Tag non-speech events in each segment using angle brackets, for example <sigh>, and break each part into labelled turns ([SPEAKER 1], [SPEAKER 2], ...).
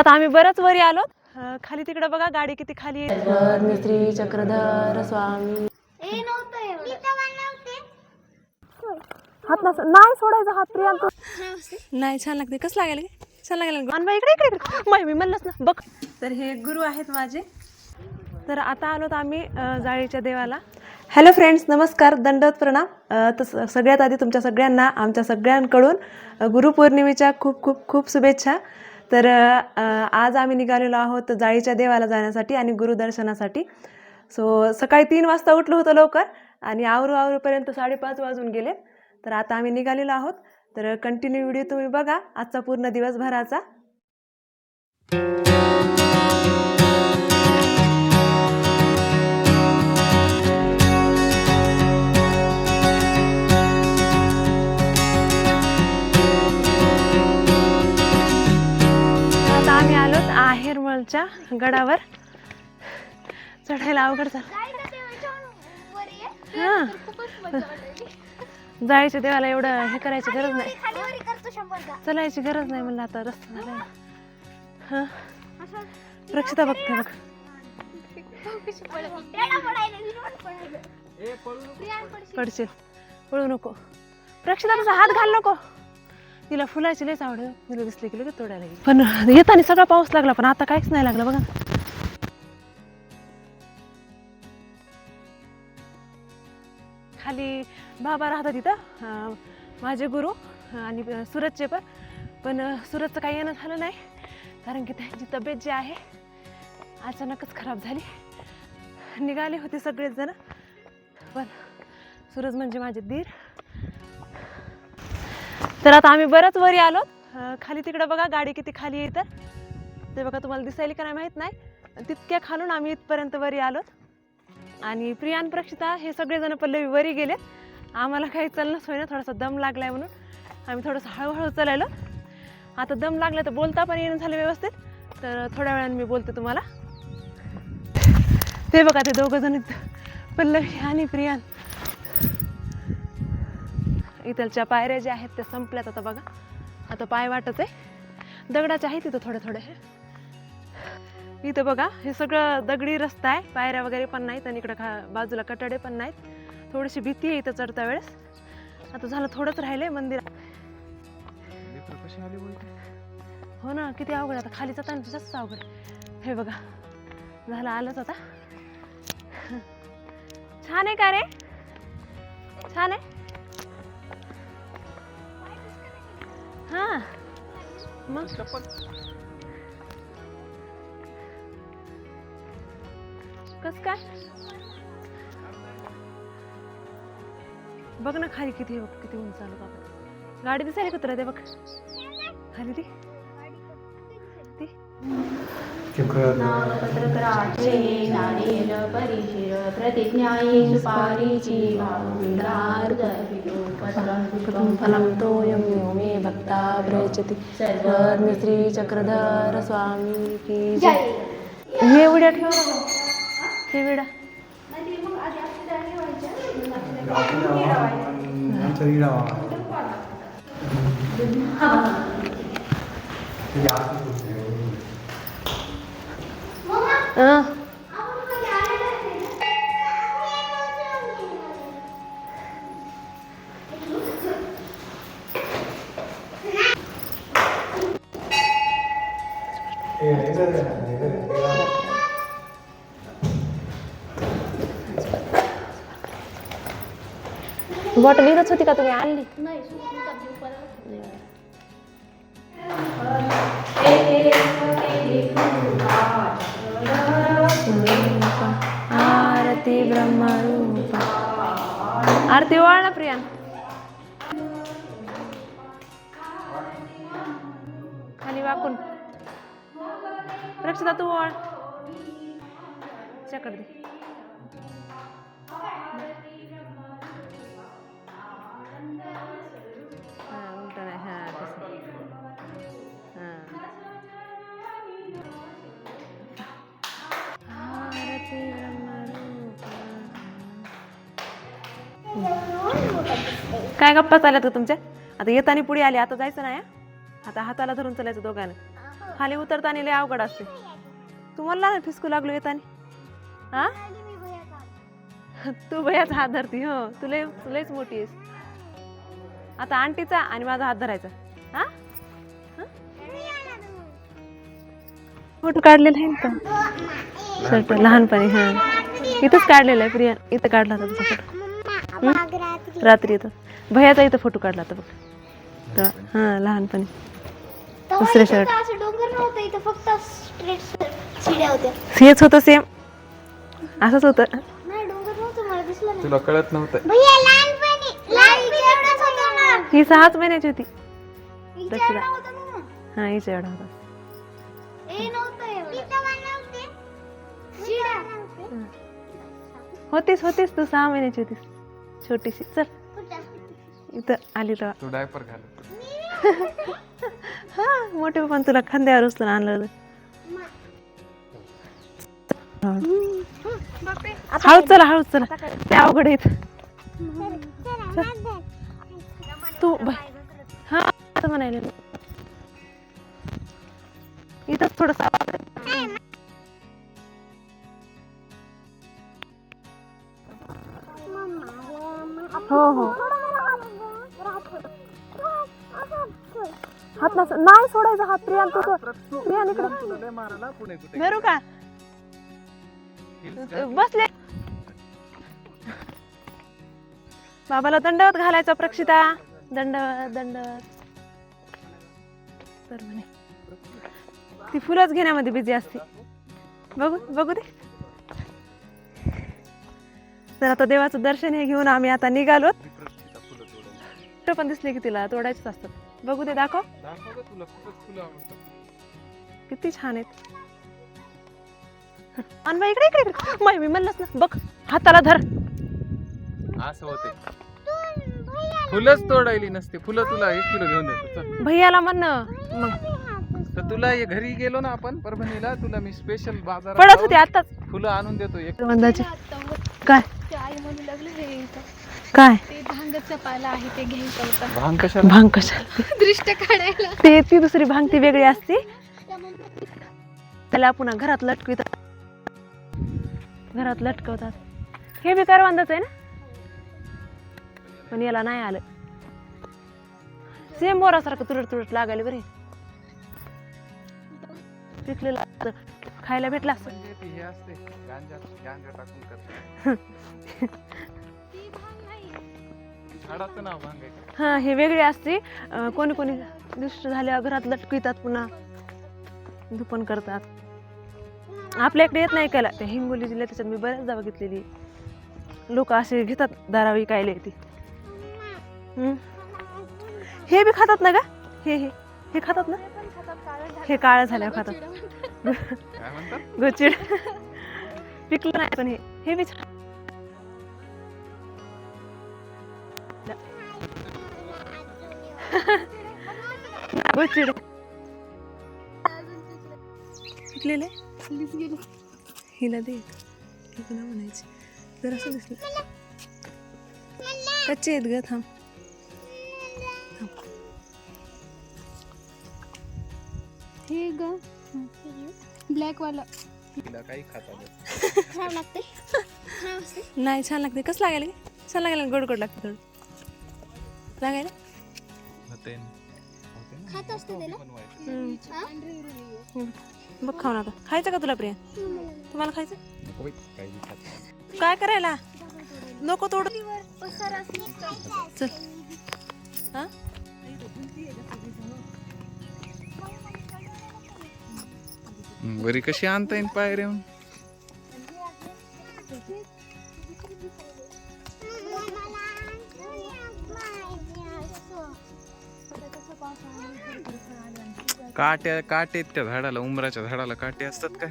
[SPEAKER 1] आता आम्ही बरंच वरी आलो. खाली तिकडे बघा गाडी किती खाली आहे. श्री चक्रधर स्वामी.
[SPEAKER 2] ए नव्हतं एवढं.
[SPEAKER 1] हात नस नाही सोडायचा हात प्रियांत नाही छान लागते. कसं लागेल छान लागेल इकडे इकडे इकडे. माय मी म्हणलंच ना बघ. तर हे गुरु आहेत माझे. तर आता आलोत आम्ही जाळीच्या देवाला. हॅलो फ्रेंड्स नमस्कार दंडवत प्रणाम. तर सगळ्यात आधी तुमच्या सगळ्यांना आमच्या सगळ्यांकडून गुरुपौर्णिमेच्या खूप खूप खूप शुभेच्छा. तर आज आम्ही निघालेलो आहोत जाळीच्या देवाला जाण्यासाठी आणि गुरुदर्शनासाठी सो सकाळी तीन वाजता उठलो होतो लवकर आणि आवरू आवरूपर्यंत साडेपाच वाजून गेले. तर आता आम्ही निघालेलो आहोत. तर कंटिन्यू व्हिडिओ तुम्ही बघा. आजचा पूर्ण दिवसभराचा. आहेरमलच्या गडावर. चढायला अवघड झालं. जायचं देवाला एवढं हे करायची गरज नाही. चलायची गरज नाही म्हणलं आता रस्ता झाला हां. रक्षिता बघते बघ. पडशील. पळू नको. रक्षिता तुझा हात घाल नको. तिला फुलाची लयच आवड तिला दिसली की लगेच तोडायला गेली. पण येताना सगळा पाऊस लागला पण आता काहीच नाही लागला बघा. खाली बाबा राहतात तिथं माझे गुरु आणि सुरतचे पण. पण सुरतचं काही येणं झालं नाही कारण की त्यांची तब्येत जी आहे अचानकच खराब झाली. निघाले होते सगळेच जण पण सूरज म्हणजे माझे दीर. तर आता आम्ही बरंच वरी आलो. खाली तिकडं बघा गाडी किती खाली आहे तर ते बघा तुम्हाला दिसायला का नाही माहीत नाही. तितक्या खालून आम्ही इथपर्यंत वरी आलो. आणि प्रियान प्रक्षिता हे सगळेजण पल्लवी वरी गेले. आम्हाला काही चलणंच होईना थोडासा दम लागलाय म्हणून आम्ही थोडंसं हळूहळू चालायलो. आता दम लागला तर बोलता पण येणं झालं व्यवस्थित. तर थोड्या वेळाने मी बोलते तुम्हाला. ते बघा ते दोघं जण इथं, पल्लवी आणि प्रियान इथलच्या पायऱ्या ज्या आहेत त्या संपल्यात आता बघा. आता पाय वाटत आहे. दगडाचे आहेत तिथं थोडे थोडे इथं बघा हे सगळं दगडी रस्ता आहे. पायऱ्या वगैरे पण नाहीत आणि इकडं खा बाजूला कटाडे पण नाहीत. थोडीशी भीती आहे इथं चढता वेळेस. आता झालं थोडंच राहिलंय मंदिर हो ना किती अवघड. आता खाली जाताना जास्त अवघड. हे बघा. झालं आलंच आता. छान आहे का रे? छान आहे? हा. मग? कस काय? बघ ना खाली किती बघ किती उंच आलं बाबा गाडी दिसायला का तुला ते बघ. खाली ती. ती.
[SPEAKER 3] पत्रत्राचे नारियल परिशिर प्रतिज्ञाये सुपारीची
[SPEAKER 1] फलं तोयं यो मे भक्ता प्रयचति सर्वज्ञ श्री चक्रधर स्वामी की जय हे उड्या ठेव. हे. विडा अं. बॉटल इथंच होती का तुम्ही? आणली. आरती ब्रह्मरूप. आरती ओवाळ ना प्रिया. खाली वाकून. रक्षिता तू ओवाळ चकड दे. काय गप्पा चालल्यात का तुमच्या? आता येताना पुढे आली आता जायचं नाही आता हाताला धरून चालायचं दोघांना. खाली उतरताना लय अवघड असते तुम्हाला ना फिसकू लागलो येताना? हा? तू भयाचा हात धरती हो तुला तुलाच मोठी आहेस. आता आंटीचा आणि माझा हात धरायचा. हा? फोटो काढलेला आहे ना तो? लहानपणी हा. इथंच काढलेला आहे प्रिया. इथं काढला होता तुझा फोटो. रात्री इथं भयाचा इथं फोटो काढला होता बघ. तर हा लहानपणी. दुसरे शर्ट
[SPEAKER 2] असं डोंगर नव्हतं इथं फक्त स्ट्रेट शिड्या होत्या.
[SPEAKER 1] हेच होतं सेम असंच होतं.
[SPEAKER 2] नाही डोंगर नव्हतं मला दिसलं नाही.
[SPEAKER 4] तुला कळत नव्हतं.
[SPEAKER 2] भैया लहानपणी लहानपणी एवढंच होतं ना.
[SPEAKER 1] ही सहाच महिन्याची होती.
[SPEAKER 2] हिच्या
[SPEAKER 1] दक्षिणा.
[SPEAKER 2] एवढं होतं ना.
[SPEAKER 1] हा हिच्या एवढा होता.
[SPEAKER 2] ए नव्हतं एवढं. शिड्या
[SPEAKER 1] होतीस होतीस तू सहा महिन्याची होतीस. छोटीशी. चल. इथं आली तर.
[SPEAKER 4] तू डायपर घाल. <laughs>
[SPEAKER 1] हा मोठे पण तुला खांद्यावर उचलून आणलं. होतं हळूच चला हळूच चला. ते अवघड आहेत. तू हा असं म्हणायला. इथंच थोडस हो नाही सोडायचा हात प्रियान तू प्रियान इकडे. भरू का? बसले. बाबाला दंडवत घालायचा प्रक्षिता. दंडवत दंडवत तर म्हणे ती फुलंच घेण्यामध्ये बिझी असते. बघू बघू दे. तर आता देवाचं दर्शन हे घेऊन आम्ही आता निघालो कुठं पण दिसले की तिला तोडायचंच असतात बघू दे दाखव.
[SPEAKER 4] तुला खूपच फुलं आवडतात
[SPEAKER 1] किती छान आहेत. अनबा इकडे इकडे इकडे. माय मी म्हणलंच ना बघ हाताला धर.
[SPEAKER 4] असं होते फुलंच तोडायली नसते. फुलं तुला एक किलो घेऊन देतो. चल.
[SPEAKER 1] भैयाला म्हण मग.
[SPEAKER 4] तर तुला हे घरी गेलो ना आपण परभणीला तुला मी स्पेशल बाजारात
[SPEAKER 1] पडत होते आताच.
[SPEAKER 4] फुलं आणून देतो एक.
[SPEAKER 1] वंदाचे काय?
[SPEAKER 2] ते आई म्हणू लागलं हे इथं.
[SPEAKER 1] काय?
[SPEAKER 2] ते भांगचं पाला आहे ते घ्यायचं होतं
[SPEAKER 4] भांग कशाला?
[SPEAKER 1] भांग कशाला?
[SPEAKER 2] दृष्ट काढायला.
[SPEAKER 1] ते ती दुसरी भांग ती वेगळी असते. त्याला पुन्हा घरात लटकवितात. घरात लटकवतात. हे बी करवंदाच आहे ना? पण याला नाही आलं. सेम बोरासारखं तुरट तुरट लागायला बरे पिकलेलं असतं. खायला भेटला असतं.
[SPEAKER 4] म्हणजे ती हे असते. गांजा गांजा टाकून करते <laughs> झाडाचं नाव का?
[SPEAKER 1] हा हे वेगळे असते. अं, कोणी कोणी दुष्ट झाल्यावर घरात लटकवितात पुन्हा. दुपण करतात. आपल्या इकडे येत नाही ऐकायला. त्या हिंगोली जिल्ह्यात त्याच्यात मी बऱ्याचदा बघितलेली. लोक असे घेतात दारा विकायला येते. हम्म. हे बी खातात ना का हे हे. हे खातात ना? हे काळं झाल्यावर खातात.
[SPEAKER 4] काय म्हणतात? <laughs>
[SPEAKER 1] गोचिड. पिकलं नाही पण हे. हे बी छान. आहे? हिला दे. पुन्हा म्हणायची. जर असं दिसलं. कच्चे आहेत ग थांब.
[SPEAKER 2] हे ग. ब्लॅक वाला
[SPEAKER 4] तिला काही खाता
[SPEAKER 2] छान लागते छान असते
[SPEAKER 1] नाही छान लागते कसं लागायला गे? छान लागायला गोड गोड लागते थोडं.
[SPEAKER 4] होते ना.
[SPEAKER 2] खात असते त्याला
[SPEAKER 4] बनवायचं.
[SPEAKER 1] हम्म. हम्म. बघ खाऊन आता खायचं का तुला प्रिया तुम्हाला खायचं
[SPEAKER 4] नको बाई, काही बी खात.
[SPEAKER 1] काय करायला नको तोड चल हा
[SPEAKER 4] हं, वरी कशी आणता येईल पायर येऊन काट्या काटे आहेत त्या झाडाला उमराच्या झाडाला काटे असतात काय?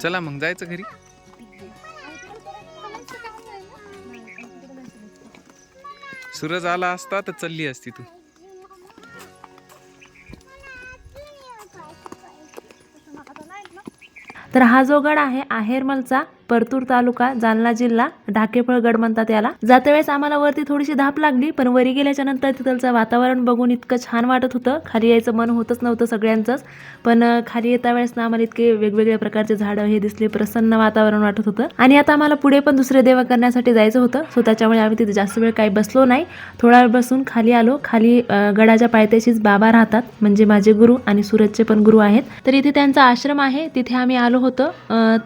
[SPEAKER 4] चला मग जायचं घरी. सूरज आला असता तर चालली असती तू.
[SPEAKER 1] तर हा जो गड आहे आहेरमलचा
[SPEAKER 5] परतूर तालुका जालना जिल्हा ढाकेफळ गड म्हणतात याला. जाते वेळेस आम्हाला वरती थोडीशी धाप लागली पण वरी गेल्याच्यानंतर तिथलचं वातावरण बघून इतकं छान वाटत होतं. खाली यायचं मन होतच नव्हतं सगळ्यांचंच पण खाली येता वेळेस ना आम्हाला इतके वेगवेगळ्या प्रकारचे झाडं हे दिसले प्रसन्न वातावरण वाटत होतं. आणि आता आम्हाला पुढे पण दुसरे देव करण्यासाठी जायचं होतं सो त्याच्यामुळे आम्ही तिथे जास्त वेळ काही बसलो नाही. थोडा वेळ बसून खाली आलो. खाली गडाच्या पायथ्याशीच बाबा राहतात म्हणजे माझे गुरु आणि सूरजचे पण गुरु आहेत. तर इथे त्यांचा आश्रम आहे तिथे आम्ही आलो होतो.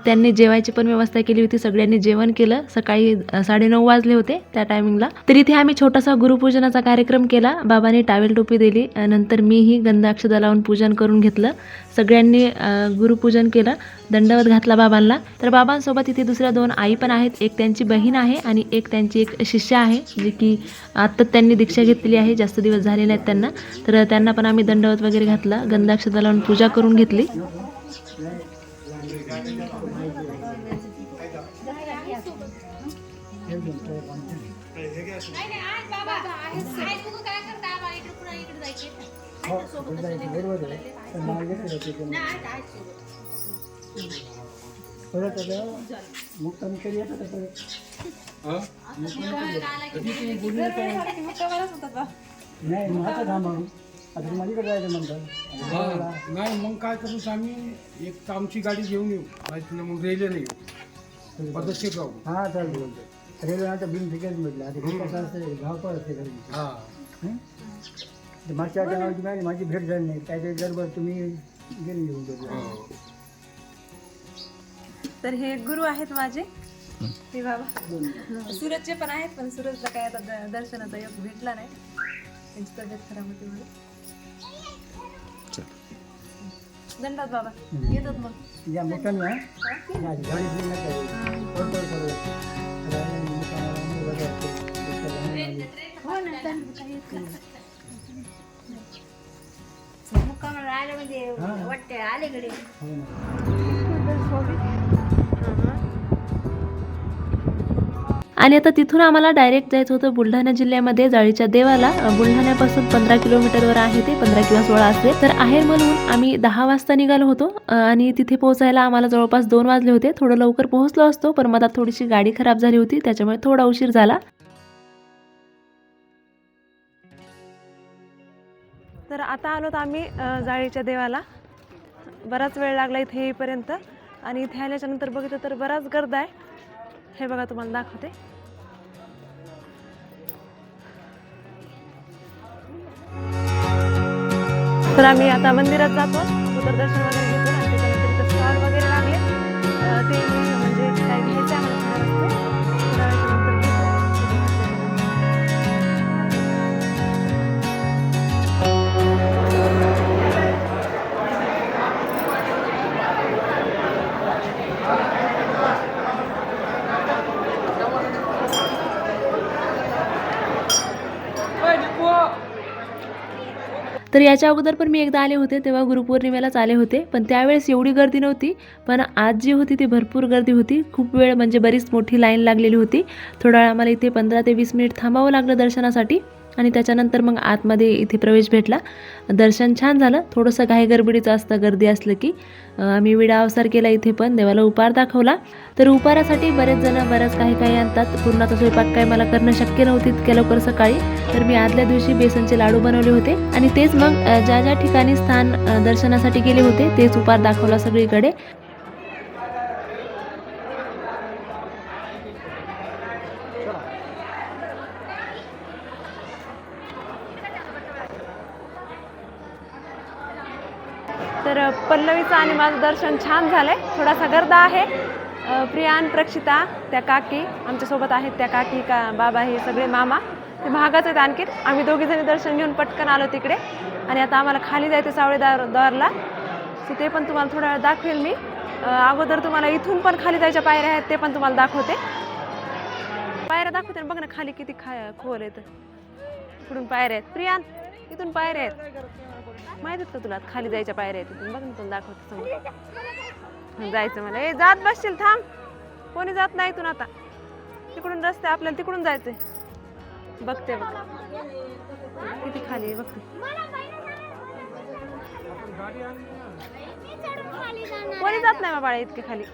[SPEAKER 5] त्यांनी जेवायची पण व्यवस्था केली होती सगळ्यांनी जेवण केलं. सकाळी साडे साडेनऊ वाजले होते त्या टायमिंगला तर इथे आम्ही छोटासा गुरुपूजनाचा कार्यक्रम केला. बाबांनी टावेल टोपी दिली. नंतर मीही गंध लावून पूजन करून घेतलं. सगळ्यांनी गुरुपूजन केलं. दंडवत घातला बाबांना. तर बाबांसोबत इथे दुसऱ्या दोन आई पण आहेत. एक त्यांची बहीण आहे आणि एक त्यांची एक शिष्य आहे जी की आत्ता त्यांनी दीक्षा घेतलेली आहे. जास्त दिवस झाले नाहीत त्यांना. तर त्यांना पण आम्ही दंडवत वगैरे घातला. गंधाक्षता लावून पूजा करून घेतली.
[SPEAKER 6] मुक्काम आता परत नाही आता थांबा. आता इकडे जायचं म्हणतात
[SPEAKER 7] नाही मग काय करू आम्ही एक तर आमची गाडी घेऊन येऊ. माहिती ना मग रेल्वे नाही येऊ. पद्धतशीर राहू
[SPEAKER 6] हा चालतं बोलतो रेल्वे आता बिन तिकीट म्हटलं. आता हे कसं असतं धावपळ असते घरी.
[SPEAKER 7] हा.
[SPEAKER 6] हं? तर मागच्या टायमाची काय माझी भेट झाली नाही. काय ते गडबड तुम्ही गेली येऊन
[SPEAKER 7] हो.
[SPEAKER 5] तर हे गुरु आहेत माझे. हे बाबा. सूरजचे पण आहेत पण सूरजला काय आता दर्शनाचा योग भेटला नाही. त्यांची तब्येत खराब होती म्हणून. दंडात बाबा. येतात मग.
[SPEAKER 6] या मोठ्या मी हा? या नका येऊ. राहिलं मी मुक्कामाला बघा आली.
[SPEAKER 8] मुक्कामाला आले म्हणजे वाटते आलेकडे.
[SPEAKER 6] हो ना.
[SPEAKER 5] आणि आता तिथून आम्हाला डायरेक्ट जायचं होतं बुलढाणा जिल्ह्यामध्ये जाळीच्या देवाला. बुलढाण्यापासून पंधरा किलोमीटरवर आहे ते पंधरा किंवा सोळा असते तर आहेर म्हणून आम्ही दहा वाजता निघालो होतो. आणि तिथे पोहोचायला आम्हाला जवळपास दोन वाजले होते. थोडं लवकर पोहोचलो असतो पण मधात थोडीशी गाडी खराब झाली होती त्याच्यामुळे थोडा उशीर झाला. तर आता आलोत आम्ही जाळीच्या देवाला. बराच वेळ लागला इथे येईपर्यंत. आणि इथे आल्याच्यानंतर बघितलं तर बराच गर्द आहे. हे बघा तुम्हाला दाखवते. तर आम्ही आता मंदिरात जातो. उतर दर्शन वगैरे घेतो आणि त्याच्यानंतर इथं स्टॉल वगैरे लागले. ते तर याच्या अगोदर पण मी एकदा आले होते तेव्हा गुरुपौर्णिमेलाच आले होते. पण त्यावेळेस एवढी गर्दी नव्हती पण आज जी होती ती भरपूर गर्दी होती. खूप वेळ म्हणजे बरीच मोठी लाईन लागलेली होती. थोडा वेळ आम्हाला इथे पंधरा ते वीस मिनिट थांबावं लागलं दर्शनासाठी. आणि त्याच्यानंतर मग आतमध्ये इथे प्रवेश भेटला. दर्शन छान झालं. थोडंसं घाई गरबडीचं असतं गर्दी असलं की. आम्ही विडा अवसार केला इथे पण. देवाला उपार दाखवला. तर उपारासाठी बरेच जण बऱ्याच काही काही आणतात. पूर्णाचा स्वयंपाक काय मला करणं शक्य नव्हती इतक्या लवकर सकाळी. तर मी आदल्या दिवशी बेसनचे लाडू बनवले होते. आणि तेच मग ज्या ज्या ठिकाणी स्थान दर्शनासाठी गेले होते तेच उपार दाखवला सगळीकडे तर अ, पल्लवीचं आणि माझं दर्शन छान झालंय. थोडासा गर्दा आहे. प्रियान प्रक्षिता त्या काकी आमच्यासोबत आहेत त्या काकी का बाबा हे सगळे मामा. ते महागाच आहेत आणखीन. आम्ही दोघी जणी दर्शन घेऊन पटकन आलो तिकडे. आणि आता आम्हाला खाली जायचं सावळेदार द्वारला सो ते पण तुम्हाला थोडा वेळ दाखवेल मी. अगोदर तुम्हाला इथून पण खाली जायच्या पायऱ्या आहेत ते पण तुम्हाला दाखवते. पायऱ्या दाखवते ना बघ ना खाली किती खा खोल येतं इकडून पायऱ्या आहेत. प्रियान इथून पायऱ्या आहेत. माहीत आहेत का तुला? खाली जायच्या पायऱ्या आहेत इथून. बघ ना तुला दाखवते समोर. जायचं मला. ए जात बसशील थांब. कोणी जात नाही इथून आता. तिकडून रस्ते आपल्याला तिकडून जायचंय. बघते बघ किती खाली आहे बघते
[SPEAKER 1] कोणी जात नाही बाळा इतके खाली.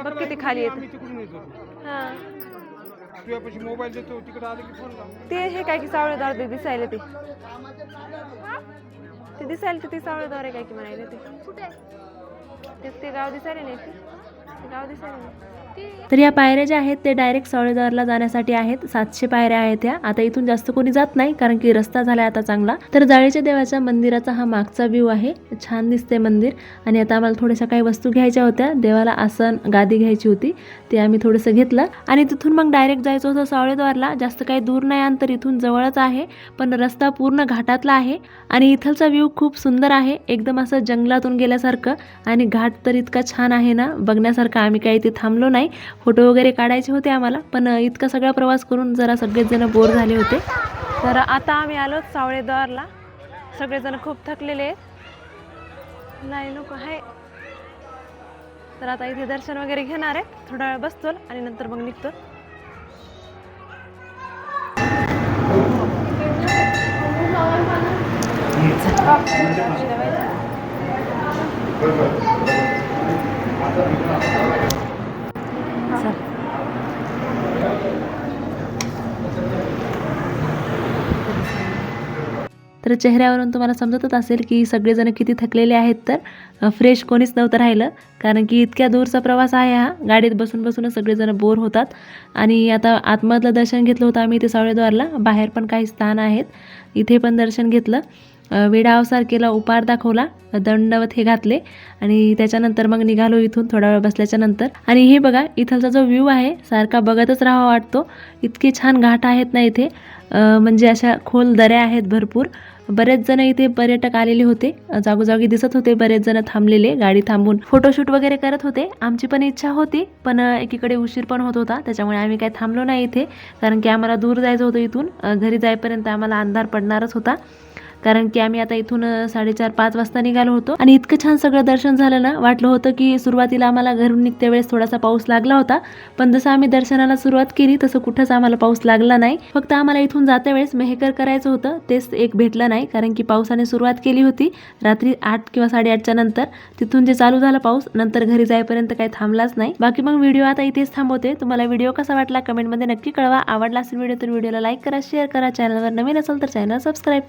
[SPEAKER 1] बघ किती खाली येतो हा.
[SPEAKER 7] तुझ्यापाशी मोबाईल देतो तिकडे आले की फोन लाव.
[SPEAKER 1] ते हे काय की सावळेदार ते दिसायला ते. ते दिसायला ते- ते सावळेदार आहे काय की म्हणायला ते.
[SPEAKER 2] कुठे?
[SPEAKER 1] ते ते गाव दिसायला नाही. ते ते गाव दिसायला नाही.
[SPEAKER 5] तर या पायऱ्या ज्या आहेत ते डायरेक्ट सावळेदारला जाण्यासाठी आहेत. सातशे पायऱ्या आहेत या. आता इथून जास्त कोणी जात नाही कारण की रस्ता झाला आता चांगला. तर जाळीच्या देवाच्या मंदिराचा हा मागचा व्ह्यू आहे. छान दिसते मंदिर. आणि आता आम्हाला थोड्याशा काही वस्तू घ्यायच्या होत्या. देवाला आसन गादी घ्यायची होती. ते आम्ही थोडंसं घेतलं. आणि तिथून मग डायरेक्ट जायचं होतं सावळेद्वारला जास्त काही दूर नाही अंतर इथून जवळच आहे. पण रस्ता पूर्ण घाटातला आहे. आणि इथलचा व्ह्यू खूप सुंदर आहे. एकदम असं जंगलातून गेल्यासारखं. आणि घाट तर इतका छान आहे ना बघण्यासारखं. आम्ही काही इथे थांबलो नाही. फोटो वगैरे काढायचे होते आम्हाला पण इतका सगळा प्रवास करून जरा सगळेच जण बोर झाले होते.
[SPEAKER 1] तर आता आम्ही आलो सावळेद्वारला. सगळेजण खूप थकलेले आहेत. नाही लोक आहे. तर आता इथे दर्शन वगैरे घेणार आहे थोडा वेळ बसतो आणि नंतर मग निघतो.
[SPEAKER 5] तर चेहऱ्यावरून तुम्हाला समजतच असेल की सगळेजण किती थकलेले आहेत तर फ्रेश कोणीच नव्हतं राहिलं. कारण की इतक्या दूरचा प्रवास आहे हा. गाडीत बसून बसूनच सगळेजण बोर होतात. आणि आता आतमधलं दर्शन घेतलं होतं आम्ही इथे सावळेद्वारला. बाहेर पण काही स्थान आहेत. इथे पण दर्शन घेतलं. वेडावसार केला उपार दाखवला. दंडवत हे घातले. आणि त्याच्यानंतर मग निघालो इथून थोडा वेळ बसल्याच्या नंतर. आणि हे बघा इथलचा जो व्ह्यू आहे सारखा बघतच राहावा वाटतो. इतके छान घाट आहेत ना इथे. म्हणजे अशा खोल दऱ्या आहेत भरपूर. बरेच जण इथे पर्यटक आलेले होते. जागोजागी दिसत होते. बरेच जण थांबलेले. गाडी थांबून फोटोशूट वगैरे करत होते. आमची पण इच्छा होती पण एकीकडे उशीर पण होत होता. त्याच्यामुळे आम्ही काही थांबलो नाही इथे. कारण की आम्हाला दूर जायचं होतं इथून. घरी जाईपर्यंत आम्हाला अंधार पडणारच होता. कारण की आम्ही आता इथून साडेचार पाच वाजता निघालो होतो. आणि इतकं छान सगळं दर्शन झालं ना वाटलं होतं की सुरुवातीला आम्हाला घरून निघत्या वेळेस थोडासा पाऊस लागला होता. पण जसं आम्ही दर्शनाला सुरुवात केली तसं कुठंच आम्हाला पाऊस लागला नाही. फक्त आम्हाला इथून जात्या वेळेस मेहकर करायचं होतं. तेच एक भेटलं नाही कारण की पावसाने सुरुवात केली होती. रात्री आठ किंवा साडेआठच्या नंतर तिथून जे चालू झाला पाऊस नंतर घरी जाईपर्यंत काही थांबलाच नाही. बाकी मग व्हिडिओ आता इथेच थांबवते. तुम्हाला व्हिडिओ कसा वाटला कमेंटमध्ये नक्की कळवा. आवडला असेल व्हिडिओ तर व्हिडिओला लाईक करा शेअर करा. चॅनलवर नवीन असेल तर चॅनल सबस्क्राईब